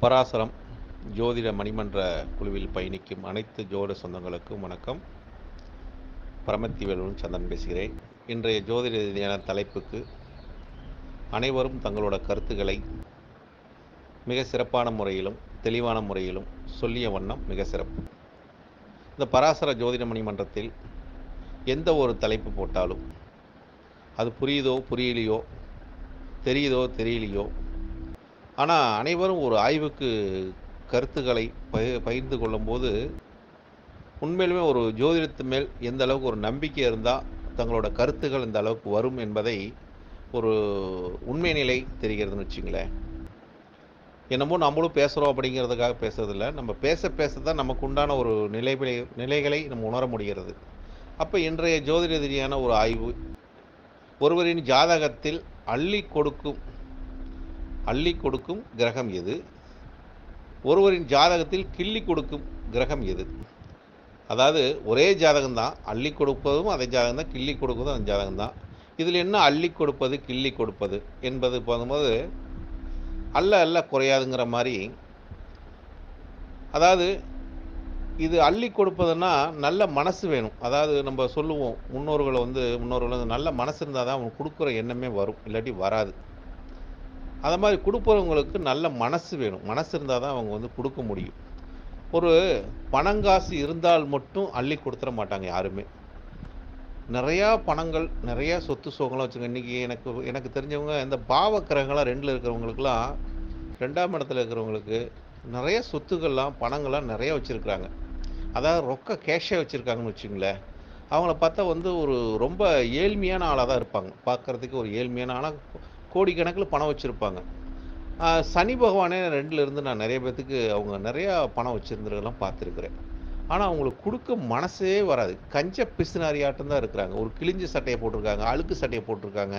பராசரம் ஜோதிட மணிமன்ற குழுவில் பயணிக்கும் அனைத்து ஜோதிட சொந்தங்களுக்கும் வணக்கம். பரமத்திவேலுடன் சந்தன் பேசுகிறேன். இன்றைய ஜோதிட ரீதியான தலைப்புக்கு அனைவரும் தங்களோட கருத்துக்களை மிக சிறப்பான முறையிலும் தெளிவான முறையிலும் சொல்லிய வண்ணம் மிக சிறப்பு. இந்த பராசர ஜோதிட மணிமன்றத்தில் எந்த ஒரு தலைப்பு போட்டாலும் அது புரியுதோ புரியலையோ தெரியுதோ தெரியலையோ ஆனால் அனைவரும் ஒரு ஆய்வுக்கு கருத்துக்களை பகிர் பகிர்ந்து கொள்ளும்போது உண்மையிலுமே ஒரு ஜோதிடத்து மேல் எந்த அளவுக்கு ஒரு நம்பிக்கை இருந்தால் தங்களோட கருத்துக்கள் இந்த அளவுக்கு வரும் என்பதை ஒரு உண்மை நிலை தெரிகிறதுன்னு வச்சுங்களேன். என்னமோ நம்மளும் பேசுகிறோம் அப்படிங்கிறதுக்காக பேசுறதில்ல. நம்ம பேச பேச தான் நமக்கு உண்டான ஒரு நிலைகளை நிலைகளை நம்ம உணர முடிகிறது. அப்போ இன்றைய ஜோதிட ரீதியான ஒரு ஆய்வு ஒருவரின் ஜாதகத்தில் அள்ளி கொடுக்கும் அள்ளி கொடுக்கும் கிரகம் எது? ஒருவரின் ஜாதகத்தில் கிள்ளி கொடுக்கும் கிரகம் எது? அதாவது ஒரே ஜாதகம் தான் அள்ளி கொடுப்பதும் அதே ஜாதகம் தான் கிள்ளி கொடுப்பதும் அந்த ஜாதகம் தான் இதில் என்ன அள்ளி கொடுப்பது கிள்ளி கொடுப்பது என்பது போகும்போது அல்ல அல்ல குறையாதுங்கிற மாதிரி அதாவது இது அள்ளி கொடுப்பதுன்னா நல்ல மனசு வேணும். அதாவது நம்ம சொல்லுவோம் முன்னோர்களை வந்து முன்னோர்கள் வந்து நல்ல மனசு இருந்தால் தான் அவங்க கொடுக்குற எண்ணமே வரும். இல்லாட்டி வராது. அதை மாதிரி கொடுக்குறவங்களுக்கு நல்ல மனசு வேணும். மனசு இருந்தால் தான் அவங்க வந்து கொடுக்க முடியும். ஒரு பணங்காசு இருந்தால் மட்டும் அள்ளி கொடுத்துட மாட்டாங்க யாருமே. நிறையா பணங்கள் நிறையா சொத்து சோகங்களாம் வச்சுங்க இன்றைக்கி எனக்கு எனக்கு தெரிஞ்சவங்க இந்த பாவக்கிரகங்களாம் ரெண்டில் இருக்கிறவங்களுக்குலாம் ரெண்டாம் இடத்துல இருக்கிறவங்களுக்கு நிறைய சொத்துக்கள்லாம் பணங்கள்லாம் நிறையா வச்சுருக்குறாங்க. அதாவது ரொக்க கேஷே வச்சுருக்காங்கன்னு வச்சுங்களேன் அவங்கள பார்த்தா வந்து ஒரு ரொம்ப ஏழ்மையான ஆளாக தான் இருப்பாங்க. பார்க்குறதுக்கு ஒரு ஏழ்மையான ஆனால் கோடிக்கணக்கில் பணம் வச்சுருப்பாங்க. சனி பகவானே ரெண்டில் இருந்து நான் நிறைய பேர்த்துக்கு அவங்க நிறையா பணம் வச்சுருந்துருக்கெல்லாம் பார்த்துருக்குறேன். ஆனால் அவங்களுக்கு கொடுக்க மனசே வராது. கஞ்ச பிசுனாரியாட்டம் தான் இருக்கிறாங்க. ஒரு கிழிஞ்ச சட்டையை போட்டிருக்காங்க அழுக்கு சட்டையை போட்டிருக்காங்க.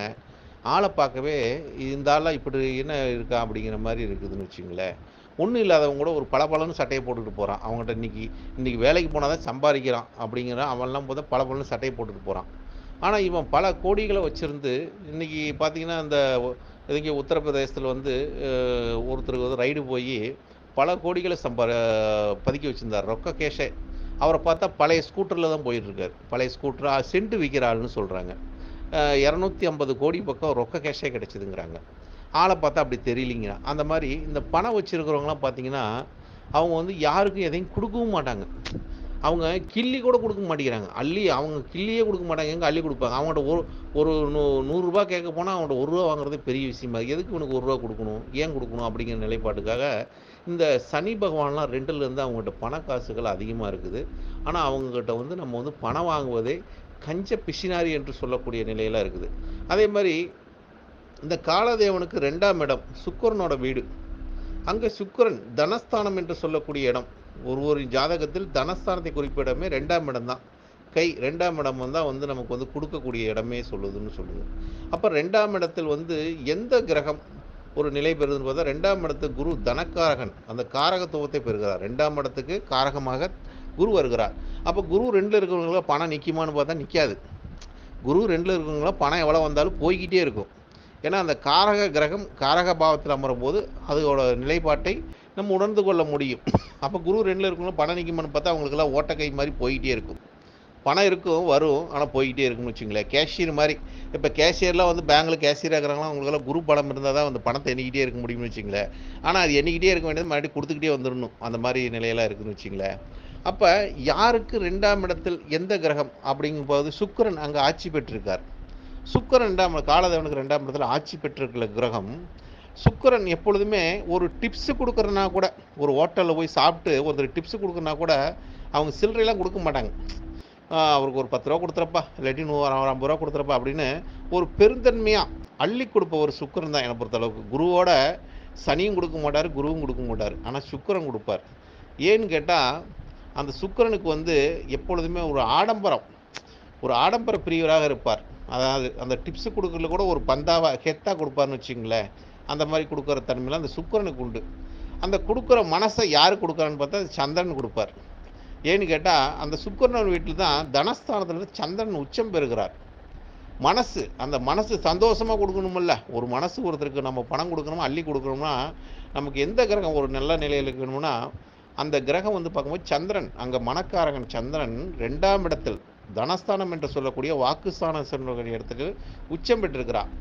ஆளை பார்க்கவே இந்த ஆளாக இப்படி என்ன இருக்கா அப்படிங்கிற மாதிரி இருக்குதுன்னு வச்சுங்களேன். ஒன்றும் இல்லாதவங்க கூட ஒரு பளபளன்னு சட்டையை போட்டுட்டு போகிறான் அவங்ககிட்ட இன்றைக்கி இன்றைக்கி வேலைக்கு போனால் தான் சம்பாதிக்கிறான் அப்படிங்கிற அவன்லாம் போத பளபளன்னு சட்டையை போட்டுட்டு போகிறான் ஆனால் இவன் பல கோடிகளை வச்சுருந்து இன்றைக்கி பார்த்தீங்கன்னா அந்த இதுங்க உத்தரப்பிரதேசத்தில் வந்து ஒருத்தருக்கு வந்து ரைடு போய் பல கோடிகளை சம்பா பதுக்கி வச்சுருந்தார். ரொக்க கேஷே. அவரை பார்த்தா பழைய ஸ்கூட்டரில் தான் போயிட்டுருக்கார். பழைய ஸ்கூட்டர் சென்ட் விற்கிறாள்னு சொல்கிறாங்க இரநூத்தி ஐம்பது கோடி பக்கம் ரொக்க கேஷே கிடச்சிதுங்கிறாங்க. ஆளை பார்த்தா அப்படி தெரியலிங்க. அந்த மாதிரி இந்த பணம் வச்சுருக்கிறவங்களாம் பார்த்தீங்கன்னா அவங்க வந்து யாருக்கும் எதையும் கொடுக்கவும் மாட்டாங்க. அவங்க கிள்ளி கூட கொடுக்க மாட்டேங்கிறாங்க. அள்ளி அவங்க கிள்ளியே கொடுக்க மாட்டாங்க. எங்கே அள்ளி கொடுப்பாங்க? அவங்கள்ட்ட ஒரு ஒரு நூ நூறுரூபா கேட்க போனால் அவங்கள்ட்ட ஒரு ரூபா வாங்குறது பெரிய விஷயமா எதுக்கு இவனுக்கு ஒரு ரூபா கொடுக்கணும்? ஏன் கொடுக்கணும்? அப்படிங்கிற நிலைப்பாட்டுக்காக இந்த சனி பகவான்லாம் ரெண்டுலேருந்து அவங்ககிட்ட பண காசுகள் அதிகமாக இருக்குது. ஆனால் அவங்கக்கிட்ட வந்து நம்ம வந்து பணம் வாங்குவதே கஞ்ச பிசினாரி என்று சொல்லக்கூடிய நிலையெல்லாம் இருக்குது. அதே மாதிரி இந்த காலதேவனுக்கு ரெண்டாம் இடம் சுக்கரனோட வீடு. அங்கே சுக்கரன் தனஸ்தானம் என்று சொல்லக்கூடிய இடம். ஒருவரின் ஜாதகத்தில் தனஸ்தானத்தை குறிப்பிடமே ரெண்டாம் இடம் தான். கை ரெண்டாம் இடம் தான் வந்து நமக்கு வந்து கொடுக்கக்கூடிய இடமே சொல்லுதுன்னு சொல்லுது. அப்போ ரெண்டாம் இடத்தில் வந்து எந்த கிரகம் ஒரு நிலை பெறுதுன்னு பார்த்தா ரெண்டாம் இடத்துக்கு குரு தனக்காரகன். அந்த காரகத்துவத்தை பெறுகிறார். ரெண்டாம் இடத்துக்கு காரகமாக குரு வருகிறார். அப்போ குரு ரெண்டில் இருக்கிறவங்கள பணம் நிற்குமான்னு பார்த்தா நிற்காது குரு ரெண்டில் இருக்கிறவங்கள பணம் எவ்வளோ வந்தாலும் போய்கிட்டே இருக்கும். ஏன்னா அந்த காரக கிரகம் காரக பாவத்தில் அமரும் போது அதோட நிலைப்பாட்டை நம்ம உணர்ந்து கொள்ள முடியும். அப்போ குரு ரெண்டில் இருக்கணும் பணம் நிற்குமான்னு பார்த்தா அவங்களுக்கெல்லாம் ஓட்டக்கை மாதிரி போய்கிட்டே இருக்கும். பணம் இருக்கும் வரும் ஆனால் போய்கிட்டே இருக்கும்னு வச்சுங்களேன். கேஷியர் மாதிரி. இப்போ கேஷியர்லாம் வந்து பேங்கில் கேஷியர் இருக்கிறாங்களா அவங்களுக்கெல்லாம் குரு பணம் இருந்தால் தான் வந்து பணத்தை எண்ணிக்கிட்டே இருக்க முடியும்னு வச்சுங்களேன். ஆனால் அது எண்ணிக்கிட்டே இருக்க வேண்டியது மறுபடியும் கொடுத்துக்கிட்டே வந்துடணும். அந்த மாதிரி நிலையெல்லாம் இருக்குதுன்னு வச்சுங்களேன். அப்போ யாருக்கு ரெண்டாம் இடத்தில் எந்த கிரகம் அப்படிங்கும்போது சுக்கரன் அங்கே ஆட்சி பெற்றிருக்கார். சுக்கரன் ரெண்டாம் காலதேவனுக்கு ரெண்டாம் இடத்துல ஆட்சி பெற்றிருக்கிற கிரகம் சுக்கரன் எப்பொழுதுமே ஒரு டிப்ஸு கொடுக்குறனா கூட ஒரு ஹோட்டலில் போய் சாப்பிட்டு ஒருத்தர் டிப்ஸு கொடுக்குறனா கூட அவங்க சில்லறையெல்லாம் கொடுக்க மாட்டாங்க. அவருக்கு ஒரு பத்து ரூபா கொடுத்துறப்பா இல்லாட்டி நூறு ஒரு ஐம்பது ரூபா கொடுத்துறப்பா அப்படின்னு ஒரு பெருந்தன்மையாக அள்ளி கொடுப்ப ஒரு சுக்கரன் தான் என்னை பொறுத்தளவுக்கு. குருவோட சனியும் கொடுக்க மாட்டார் குருவும் கொடுக்க மாட்டார். ஆனால் சுக்கரன் கொடுப்பார். ஏன்னு கேட்டால் அந்த சுக்கரனுக்கு வந்து எப்பொழுதுமே ஒரு ஆடம்பரம் ஒரு ஆடம்பர பிரியவராக இருப்பார். அதாவது அந்த டிப்ஸு கொடுக்கறதுல கூட ஒரு பந்தாவாக ஹெத்தாக கொடுப்பாருன்னு வச்சுங்களேன் அந்த மாதிரி கொடுக்குற தன்மையில் அந்த சுக்கரனுக்கு உண்டு. அந்த கொடுக்குற மனசை யார் கொடுக்குறான்னு பார்த்தா சந்திரன் கொடுப்பார். ஏன்னு கேட்டால் அந்த சுக்கரன் வீட்டில் தான் தனஸ்தானத்தில் சந்திரன் உச்சம் பெறுகிறார். மனசு அந்த மனசு சந்தோஷமாக கொடுக்கணுமில்ல. ஒரு மனசு ஒருத்தருக்கு நம்ம பணம் கொடுக்கணுமா அள்ளி கொடுக்கணும்னா நமக்கு எந்த கிரகம் ஒரு நல்ல நிலையில் இருக்கணும்னா அந்த கிரகம் வந்து பார்க்கும்போது சந்திரன் அங்கே மணக்காரகன் சந்திரன் ரெண்டாம் இடத்தில் தனஸ்தானம் என்று சொல்லக்கூடிய வாக்குஸ்தானம் சொல்லக்கூடிய இடத்துக்கு உச்சம் பெற்றிருக்கிறார்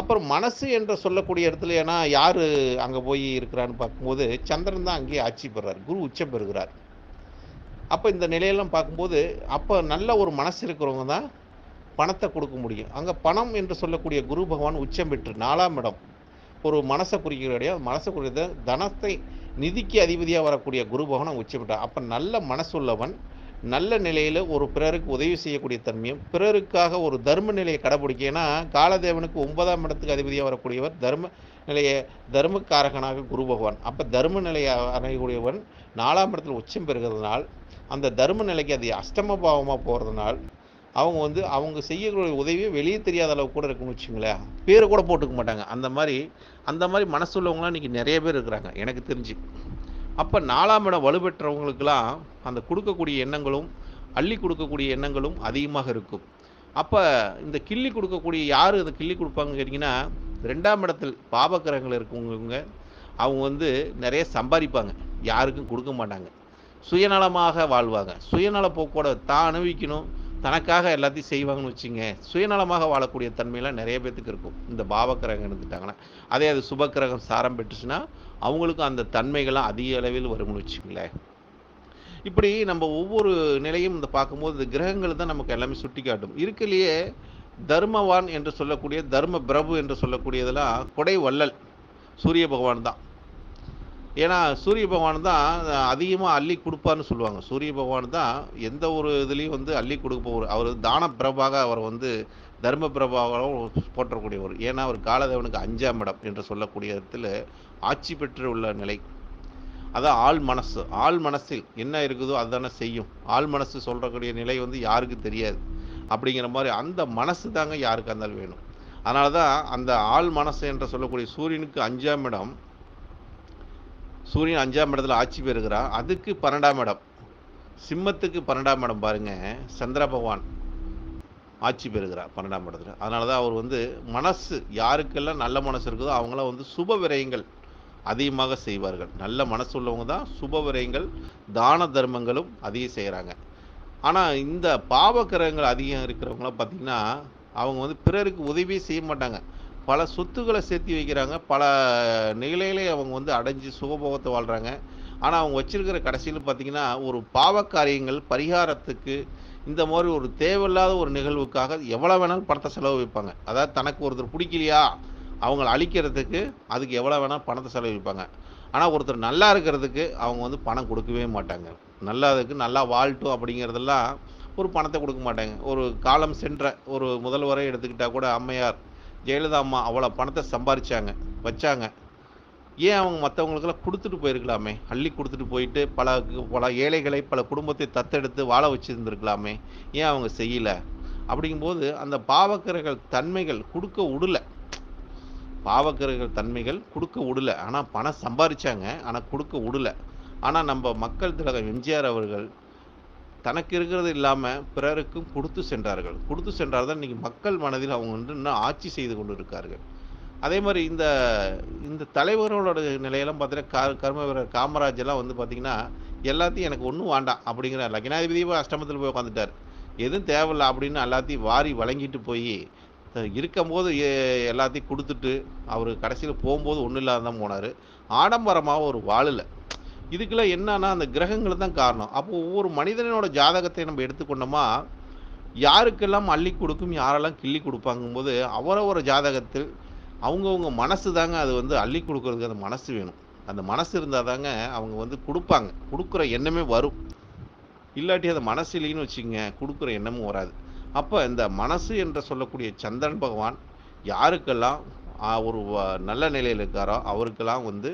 அப்புறம் மனசு என்று சொல்லக்கூடிய இடத்துல ஏன்னா யார் அங்கே போய் இருக்கிறான்னு பார்க்கும்போது சந்திரன் தான் அங்கேயே ஆட்சி பெறுறார் குரு உச்சம் பெறுகிறார். அப்போ இந்த நிலையெல்லாம் பார்க்கும்போது அப்போ நல்ல ஒரு மனசு இருக்கிறவங்க தான் பணத்தை கொடுக்க முடியும். அங்கே பணம் என்று சொல்லக்கூடிய குரு பகவான் உச்சம் பெற்று நாலாம் இடம். ஒரு மனசை குறிக்கிற மனசை குறிக்கிறது தனத்தை நிதிக்கு அதிபதியாக வரக்கூடிய குரு பகவான் உச்சம் பெற்றார். அப்போ நல்ல மனசுள்ளவன் நல்ல நிலையில் ஒரு பிறருக்கு உதவி செய்யக்கூடிய தன்மையும் பிறருக்காக ஒரு தர்ம நிலையை கடைபிடிக்க ஏன்னா காலதேவனுக்கு ஒன்பதாம் இடத்துக்கு அதிபதியாக வரக்கூடியவர் தர்ம நிலையை தர்மக்காரகனாக குரு பகவான். அப்போ தர்ம நிலையை அணையக்கூடியவன் நாலாம் இடத்தில் உச்சம் பெறுகிறதுனால் அந்த தர்ம நிலைக்கு அது அஷ்டம பாவமாக போகிறதுனால் அவங்க வந்து அவங்க செய்யக்கூடிய உதவியை வெளியே தெரியாத அளவு கூட இருக்குன்னு வச்சுங்களேன் பேரை கூட போட்டுக்க மாட்டாங்க. அந்த மாதிரி அந்த மாதிரி மனசு உள்ளவங்களாம் இன்றைக்கி நிறைய பேர் இருக்கிறாங்க. எனக்கு தெரிஞ்சு. அப்போ நாலாம் இடம் வலுப்பெற்றவங்களுக்கெல்லாம் அந்த கொடுக்கக்கூடிய எண்ணங்களும் அள்ளி கொடுக்கக்கூடிய எண்ணங்களும் அதிகமாக இருக்கும். அப்போ இந்த கிள்ளி கொடுக்கக்கூடிய யார் இந்த கிள்ளி கொடுப்பாங்க கேட்டிங்கன்னா ரெண்டாம் இடத்தில் பாபக்கிரகங்கள் இருக்கவங்க அவங்க வந்து நிறைய சம்பாதிப்பாங்க. யாருக்கும் கொடுக்க மாட்டாங்க. சுயநலமாக வாழ்வாங்க. சுயநல போக்கோட தான் அனுபவிக்கணும். தனக்காக எல்லாத்தையும் செய்வாங்கன்னு வச்சுங்க சுயநலமாக வாழக்கூடிய தன்மையெல்லாம் நிறைய பேத்துக்கு இருக்கும். இந்த பாவக்கிரகம் எடுத்துட்டாங்கன்னா அதே அது சுபக்கிரகம் சாரம் பெற்றுச்சுன்னா அவங்களுக்கும் அந்த தன்மைகள்லாம் அதிக அளவில் வரும்னு வச்சுங்களேன். இப்படி நம்ம ஒவ்வொரு நிலையும் இந்த பார்க்கும்போது இந்த கிரகங்கள் தான் நமக்கு எல்லாமே சுட்டி காட்டும் இருக்கலையே தர்மவான் என்று சொல்லக்கூடிய தர்ம பிரபு என்று சொல்லக்கூடியதெல்லாம் கொடை வள்ளல் சூரிய பகவான் தான். ஏன்னா சூரிய பகவான் தான் அதிகமாக அள்ளி கொடுப்பார்னு சொல்லுவாங்க. சூரிய பகவான் தான் எந்த ஒரு இதுலேயும் வந்து அள்ளி போவார் அவர் தான பிரபாக அவர் வந்து தர்ம பிரபாகவும் போற்றக்கூடியவர். ஏன்னா அவர் காலதேவனுக்கு அஞ்சாம் இடம் என்று சொல்லக்கூடிய இடத்துல ஆட்சி பெற்று உள்ள நிலை. அதான் ஆள் மனசு. ஆள் மனசில் என்ன இருக்குதோ அதுதானே செய்யும். ஆள் மனசு சொல்கிறக்கூடிய நிலை வந்து யாருக்கு தெரியாது. அப்படிங்கிற மாதிரி அந்த மனசு தாங்க யாருக்கு இருந்தாலும் வேணும். அதனால தான் அந்த ஆள் மனசு என்று சொல்லக்கூடிய சூரியனுக்கு அஞ்சாம் இடம் சூரியன் அஞ்சாம் இடத்துல ஆட்சி பெறுகிறான். அதுக்கு பன்னெண்டாம் இடம். சிம்மத்துக்கு பன்னெண்டாம் இடம் பாருங்க. சந்திர பகவான் ஆட்சி பெறுகிறார் பன்னெண்டாம் இடத்துல. அதனால தான் அவர் வந்து மனசு யாருக்கெல்லாம் நல்ல மனசு இருக்குதோ அவங்களாம் வந்து சுப விரயங்கள் அதிகமாக செய்வார்கள். நல்ல மனசு உள்ளவங்க தான் சுப விரயங்கள் தான தர்மங்களும் அதிகம் செய்கிறாங்க ஆனால் இந்த பாவக்கிரகங்கள் அதிகம் இருக்கிறவங்களாம் பார்த்திங்கன்னா அவங்க வந்து பிறருக்கு உதவியே செய்ய மாட்டாங்க. பல சொத்துக்களை சேர்த்து வைக்கிறாங்க. பல நிலையிலே அவங்க வந்து அடைஞ்சு சுகபோகத்தை வாழ்கிறாங்க ஆனால் அவங்க வச்சிருக்கிற கடைசியில் பார்த்தீங்கன்னா ஒரு பாவக்காரியங்கள் பரிகாரத்துக்கு இந்த மாதிரி ஒரு தேவையில்லாத ஒரு நிகழ்வுக்காக எவ்வளோ வேணாலும் பணத்தை செலவு வைப்பாங்க. அதாவது தனக்கு ஒருத்தர் பிடிக்கலையா? அவங்கள அழிக்கிறதுக்கு அதுக்கு எவ்வளோ வேணாலும் பணத்தை செலவு வைப்பாங்க. ஆனால் ஒருத்தர் நல்லா இருக்கிறதுக்கு அவங்க வந்து பணம் கொடுக்கவே மாட்டாங்க. நல்லதுக்கு நல்லா வாழ்ட்டும் அப்படிங்கிறதெல்லாம் ஒரு பணத்தை கொடுக்க மாட்டாங்க. ஒரு காலம் சென்ற ஒரு முதல்வரை எடுத்துக்கிட்டால் கூட அம்மையார் ஜெயலலிதா அம்மா அவ்வளோ பணத்தை சம்பாரித்தாங்க வச்சாங்க. ஏன் அவங்க மற்றவங்களுக்கெல்லாம் கொடுத்துட்டு போயிருக்கலாமே? அள்ளி கொடுத்துட்டு போயிட்டு பல பல ஏழைகளை பல குடும்பத்தை தத்தெடுத்து வாழ வச்சுருந்துருக்கலாமே? ஏன் அவங்க செய்யலை? அப்படிங்கும்போது அந்த பாவக்கரைகள் தன்மைகள் கொடுக்க விடல பாவக்கரைகள் தன்மைகள் கொடுக்க விடல ஆனால் பணம் சம்பாரித்தாங்க ஆனால் கொடுக்க விடல ஆனால் நம்ம மக்கள் திலகம் எம்ஜிஆர் அவர்கள் தனக்கு இருக்கிறது இல்லாமல் பிறருக்கும் கொடுத்து சென்றார்கள். கொடுத்து சென்றால் தான் இன்றைக்கி மக்கள் மனதில் அவங்க வந்து இன்னும் ஆட்சி செய்து கொண்டு இருக்கார்கள் அதே மாதிரி இந்த இந்த தலைவர்களோட நிலையெல்லாம் பார்த்தீங்கன்னா கா கர்ம வீரர் வந்து பார்த்தீங்கன்னா எல்லாத்தையும் எனக்கு ஒன்றும் வேண்டாம் அப்படிங்கிற லக்னாதிபதியும் அஷ்டமத்தில் போய் உட்காந்துட்டார் எதுவும் தேவையில்லை அப்படின்னு எல்லாத்தையும் வாரி வழங்கிட்டு போய் இருக்கும்போது எல்லாத்தையும் கொடுத்துட்டு அவர் கடைசியில் போகும்போது ஒன்றும் இல்லாத தான் போனார். ஆடம்பரமாக ஒரு வாழலை. இதுக்கெல்லாம் என்னன்னா அந்த கிரகங்கள் தான் காரணம். அப்போ ஒவ்வொரு மனிதனோட ஜாதகத்தை நம்ம எடுத்துக்கொண்டோமா யாருக்கெல்லாம் அள்ளி கொடுக்கும் யாரெல்லாம் கிள்ளி கொடுப்பாங்கும்போது அவரவர ஜாதகத்தில் அவங்கவுங்க மனசு தாங்க அது வந்து அள்ளி கொடுக்கறதுக்கு அந்த மனசு வேணும். அந்த மனசு இருந்தால் தாங்க அவங்க வந்து கொடுப்பாங்க. கொடுக்குற எண்ணமே வரும். இல்லாட்டி அந்த மனசு இல்லைன்னு வச்சுங்க கொடுக்குற எண்ணமும் வராது. அப்போ இந்த மனசு என்று சொல்லக்கூடிய சந்திரன் பகவான் யாருக்கெல்லாம் ஒரு நல்ல நிலையில் இருக்காரோ அவருக்கெல்லாம் வந்து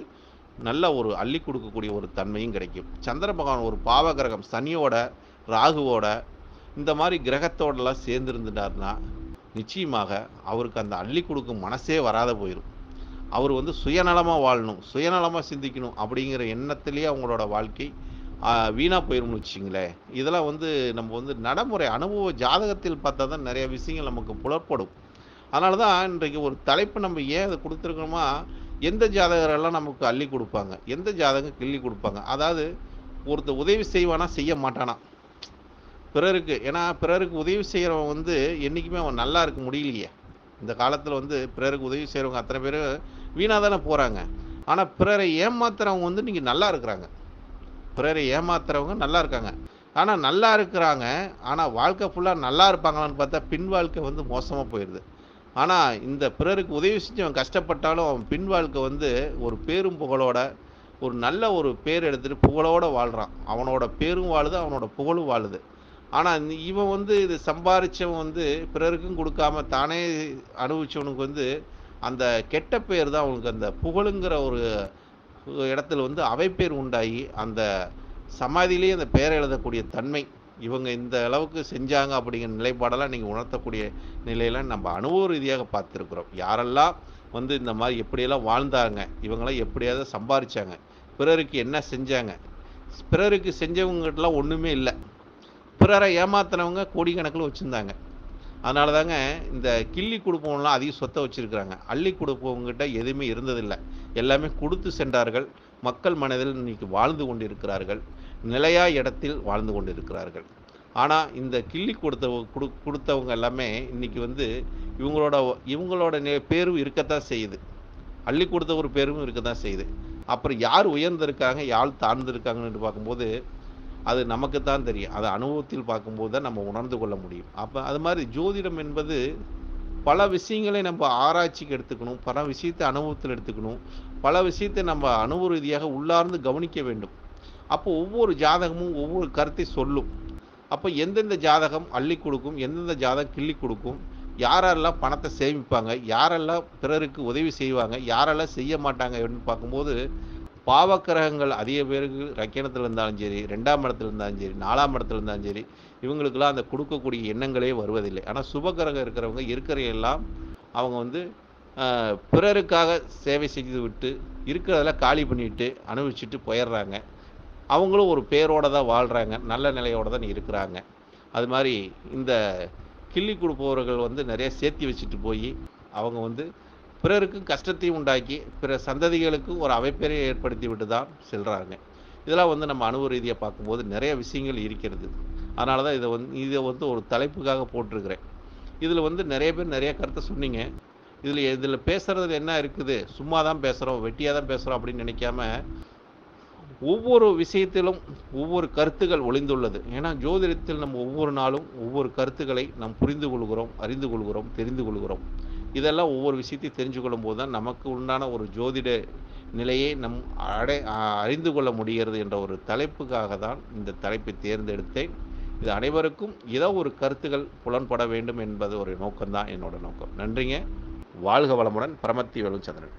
நல்ல ஒரு அள்ளி கொடுக்கக்கூடிய ஒரு தன்மையும் கிடைக்கும். சந்திர பகவான் ஒரு பாவ கிரகம் சனியோட ராகுவோட இந்த மாதிரி கிரகத்தோடலாம் சேர்ந்துருந்துட்டார்னா நிச்சயமாக அவருக்கு அந்த அள்ளி கொடுக்கும் மனசே வராத போயிடும் அவர் வந்து சுயநலமாக வாழணும் சுயநலமாக சிந்திக்கணும் அப்படிங்கிற எண்ணத்திலேயே அவங்களோட வாழ்க்கை வீணாக போயிடும்னு வச்சிங்களேன் இதெல்லாம் வந்து நம்ம வந்து நடைமுறை அனுபவ ஜாதகத்தில் பார்த்தா தான் நிறைய விஷயங்கள் நமக்கு புலப்படும். அதனால தான் இன்றைக்கு ஒரு தலைப்பு நம்ம ஏன் அதை கொடுத்துருக்கோமா எந்த ஜாதகரெல்லாம் நமக்கு அள்ளி கொடுப்பாங்க? எந்த ஜாதகம் கிள்ளி கொடுப்பாங்க? அதாவது ஒருத்தர் உதவி செய்வானா செய்ய மாட்டானா? பிறருக்கு ஏன்னா பிறருக்கு உதவி செய்கிறவன் வந்து என்றைக்குமே அவன் நல்லா இருக்க முடியலையே. இந்த காலத்தில் வந்து பிறருக்கு உதவி செய்கிறவங்க அத்தனை பேர் வீணாக தானே போகிறாங்க ஆனால் பிறரை ஏமாத்துறவங்க வந்து நீங்கள் நல்லா இருக்கிறாங்க. பிறரை ஏமாத்துறவங்க நல்லா இருக்காங்க. ஆனால் நல்லா இருக்கிறாங்க ஆனால் வாழ்க்கை ஃபுல்லாக நல்லா இருப்பாங்களான்னு பார்த்தா பின் வாழ்க்கை வந்து மோசமாக போயிடுது ஆனால் இந்த பிறருக்கு உதவி செஞ்சு அவன் கஷ்டப்பட்டாலும் அவன் பின் வாழ்க்கை வந்து ஒரு பேரும் புகழோட ஒரு நல்ல ஒரு பேர் எடுத்துகிட்டு புகழோடு வாழ்கிறான் அவனோட பேரும் வாழுது அவனோட புகழும் வாழுது. ஆனால் இவன் வந்து இது சம்பாதிச்சவன் வந்து பிறருக்கும் கொடுக்காம தானே அனுபவிச்சவனுக்கு வந்து அந்த கெட்ட பேர் தான் அவனுக்கு அந்த புகழுங்கிற ஒரு இடத்துல வந்து அவை பேர் உண்டாகி அந்த சமாதியிலேயே அந்த பெயரை எழுதக்கூடிய தன்மை இவங்க இந்த அளவுக்கு செஞ்சாங்க அப்படிங்கிற நிலைப்பாடெல்லாம் நீங்கள் உணர்த்தக்கூடிய நிலையெல்லாம் நம்ம அனுபவ ரீதியாக பார்த்துருக்குறோம். யாரெல்லாம் வந்து இந்த மாதிரி எப்படியெல்லாம் வாழ்ந்தாங்க இவங்களாம் எப்படியாவது சம்பாதிச்சாங்க பிறருக்கு என்ன செஞ்சாங்க பிறருக்கு செஞ்சவங்ககிட்டலாம் ஒன்றுமே இல்லை. பிறரை ஏமாத்தினவங்க கோடிக்கணக்கில் வச்சுருந்தாங்க. அதனால தாங்க இந்த கிள்ளி கொடுப்பவங்களாம் அதிக சொத்தை வச்சுருக்குறாங்க. அள்ளி கொடுப்பவங்ககிட்ட எதுவுமே இருந்ததில்லை. எல்லாமே கொடுத்து சென்றார்கள். மக்கள் மனதில் இன்னைக்கு வாழ்ந்து கொண்டிருக்கிறார்கள். நிலையா இடத்தில் வாழ்ந்து கொண்டிருக்கிறார்கள். ஆனால் இந்த கிள்ளி கொடுத்த கொடு கொடுத்தவங்க எல்லாமே இன்றைக்கி வந்து இவங்களோட இவங்களோட நே- பேரும் இருக்கத்தான் செய்யுது. அள்ளி கொடுத்த ஒரு பேரும் இருக்கத்தான் செய்யுது. அப்புறம் யார் உயர்ந்திருக்காங்க யார் தாழ்ந்திருக்காங்கன்னு பார்க்கும்போது அது நமக்கு தான் தெரியும். அதை அனுபவத்தில் பார்க்கும்போது தான் நம்ம உணர்ந்து கொள்ள முடியும். அப்போ அது மாதிரி ஜோதிடம் என்பது பல விஷயங்களை நம்ம ஆராய்ச்சிக்கு எடுத்துக்கணும் பல விஷயத்தை அனுபவத்தில் எடுத்துக்கணும் பல விஷயத்தை நம்ம அனுபவ ரீதியாக உள்ளார்ந்து கவனிக்க வேண்டும். அப்போ ஒவ்வொரு ஜாதகமும் ஒவ்வொரு கருத்தை சொல்லும். அப்போ எந்தெந்த ஜாதகம் அள்ளி கொடுக்கும் எந்தெந்த ஜாதகம் கிள்ளி கொடுக்கும் யாரெல்லாம் பணத்தை சேமிப்பாங்க யாரெல்லாம் பிறருக்கு உதவி செய்வாங்க யாரெல்லாம் செய்ய மாட்டாங்க அப்படின்னு பார்க்கும்போது பாவக்கிரகங்கள் அதிக பேருக்கு ரக்கியணத்தில் இருந்தாலும் சரி ரெண்டாம் இடத்துல இருந்தாலும் சரி நாலாம் இடத்துல இருந்தாலும் சரி இவங்களுக்கெல்லாம் அந்த கொடுக்கக்கூடிய எண்ணங்களே வருவதில்லை. ஆனால் சுபகிரகம் இருக்கிறவங்க இருக்கிற எல்லாம் அவங்க வந்து பிறருக்காக சேவை செய்து விட்டு இருக்கிறதெல்லாம் காலி பண்ணிவிட்டு அனுபவிச்சுட்டு போயிடுறாங்க. அவங்களும் ஒரு பேரோட தான் வாழ்கிறாங்க நல்ல நிலையோட தான் இருக்கிறாங்க. அது மாதிரி இந்த கிள்ளி கொடுப்பவர்கள் வந்து நிறைய சேர்த்தி வச்சுட்டு போய் அவங்க வந்து பிறருக்கும் கஷ்டத்தையும் உண்டாக்கி பிற சந்ததிகளுக்கும் ஒரு அவைப்பேரை ஏற்படுத்தி விட்டு தான் செல்கிறாங்க இதெல்லாம் வந்து நம்ம அனுபவ ரீதியாக பார்க்கும்போது நிறைய விஷயங்கள் இருக்கிறது. அதனால தான் இதை வந்து இதை வந்து ஒரு தலைப்புக்காக போட்டிருக்கிறேன். இதில் வந்து நிறைய பேர் நிறைய கருத்தை சொன்னீங்க. இதில் இதில் பேசுறது என்ன இருக்குது? சும்மா தான் பேசுகிறோம் வெட்டியாக தான் பேசுகிறோம் அப்படின்னு நினைக்காம ஒவ்வொரு விஷயத்திலும் ஒவ்வொரு கருத்துகள் ஒளிந்துள்ளது. ஏன்னா ஜோதிடத்தில் நம்ம ஒவ்வொரு நாளும் ஒவ்வொரு கருத்துக்களை நாம் புரிந்து கொள்கிறோம் அறிந்து கொள்கிறோம் தெரிந்து கொள்கிறோம். இதெல்லாம் ஒவ்வொரு விஷயத்தையும் தெரிஞ்சு கொள்ளும்போது தான் நமக்கு உண்டான ஒரு ஜோதிட நிலையை நம் அடை அறிந்து கொள்ள முடிகிறது என்ற ஒரு தலைப்புக்காக தான் இந்த தலைப்பை தேர்ந்தெடுத்தேன். இது அனைவருக்கும் ஏதோ ஒரு கருத்துகள் புலன்பட வேண்டும் என்பது ஒரு நோக்கம்தான் என்னோட நோக்கம். நன்றிங்க. வாழ்க வளமுடன் பரமத்தி வேலுச்சந்திரன்.